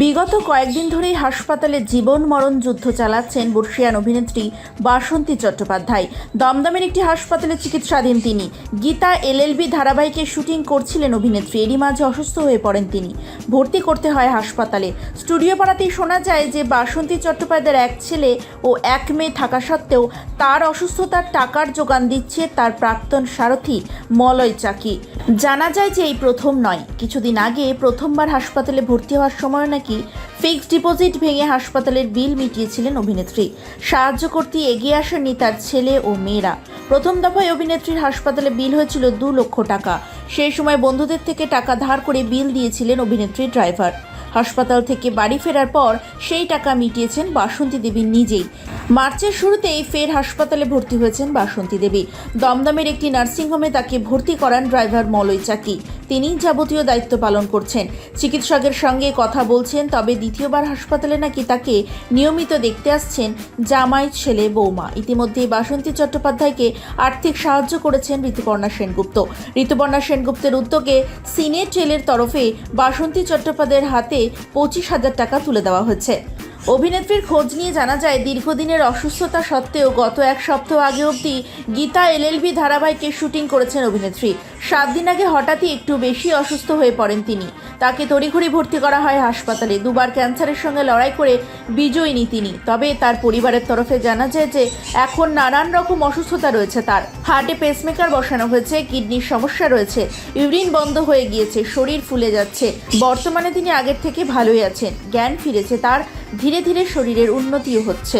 বিগত কয়েকদিন ধরেই হাসপাতালে জীবন মরণ যুদ্ধ চালাচ্ছেন বর্ষিয়ান অভিনেত্রী বাসন্তী চট্টোপাধ্যায়। দমদমের একটি হাসপাতালে চিকিৎসাধীন তিনি। গীতা এলএলবি ধারাবাহিকে শুটিং করছিলেন অভিনেত্রী, এরই মাঝে অসুস্থ হয়ে পড়েন তিনি। ভর্তি করতে হয় হাসপাতালে। স্টুডিও পাড়াতেই শোনা যায় যে বাসন্তী চট্টোপাধ্যায়ের এক ছেলে ও এক মেয়ে থাকা সত্ত্বেও তার অসুস্থতার টাকার যোগান দিচ্ছে তার প্রাক্তন সারথি মলয় চাকি। জানা যায় যে এই প্রথম নয়। কিছুদিন আগে প্রথমবার হাসপাতালে ভর্তি হওয়ার সময় নাকি ফিক্সড ডিপোজিট ভেঙে হাসপাতালের বিল মিটিয়েছিলেন অভিনেত্রী। সাহায্য করতে এগিয়ে আসেননি তার ছেলে ও মেয়েরা। প্রথম দফায় অভিনেত্রীর হাসপাতালে বিল হয়েছিল দু লক্ষ টাকা। সেই সময় বন্ধুদের থেকে টাকা ধার করে বিল দিয়েছিলেন অভিনেত্রী ড্রাইভার। হাসপাতাল থেকে বাড়ি ফেরার পর সেই টাকা মিটিয়েছেন বাসন্তী দেবী নিজেই। মার্চের শুরুতেই ফের হাসপাতালে ভর্তি হয়েছেন বাসন্তী দেবী। দমদমের একটি নার্সিংহোমে তাকে ভর্তি করান ড্রাইভার মলয় চাকি। তিনি যাবতীয় দায়িত্ব পালন করছেন। চিকিৎসকের সঙ্গে কথা বলছেন, তবে দ্বিতীয়বার হাসপাতালে নাকি তাকে নিয়মিত দেখতে আসছেন জামাই ছেলে বৌমা। ইতিমধ্যে বাসন্তী চট্টোপাধ্যায়কে আর্থিক সাহায্য করেছেন ঋতুপর্ণা সেনগুপ্ত। ঋতুপর্ণা সেনগুপ্তের উদ্যোগে সিনেট ট্রেলের তরফে বাসন্তী চট্টোপাধ্যায়ের হাতে পঁচিশ হাজার টাকা তুলে দেওয়া হয়েছে। অভিনেত্রীর খোঁজ নিয়ে জানা যায়, দীর্ঘদিনের অসুস্থতা সত্ত্বেও গত এক সপ্তাহ আগে অবধি গীতা এলএলবি ধারাবাহিকে শুটিং করেছেন অভিনেত্রী। সাত দিন আগে হঠাৎই একটু বেশি অসুস্থ হয়ে পড়েন তিনি। তাকে তড়িঘড়ি ভর্তি করা হয় হাসপাতালে। দুবার ক্যান্সারের সঙ্গে লড়াই করে বিজয়িনী তিনি। তবে তার পরিবারের তরফে জানা যায় যে, এখন নানান রকম অসুস্থতা রয়েছে তার। হার্টে পেসমেকার বসানো হয়েছে, কিডনির সমস্যা রয়েছে, ইউরিন বন্ধ হয়ে গিয়েছে, শরীর ফুলে যাচ্ছে। বর্তমানে তিনি আগের থেকে ভালোই আছেন। জ্ঞান ফিরেছে তার, ধীরে ধীরে শরীরের উন্নতিও হচ্ছে।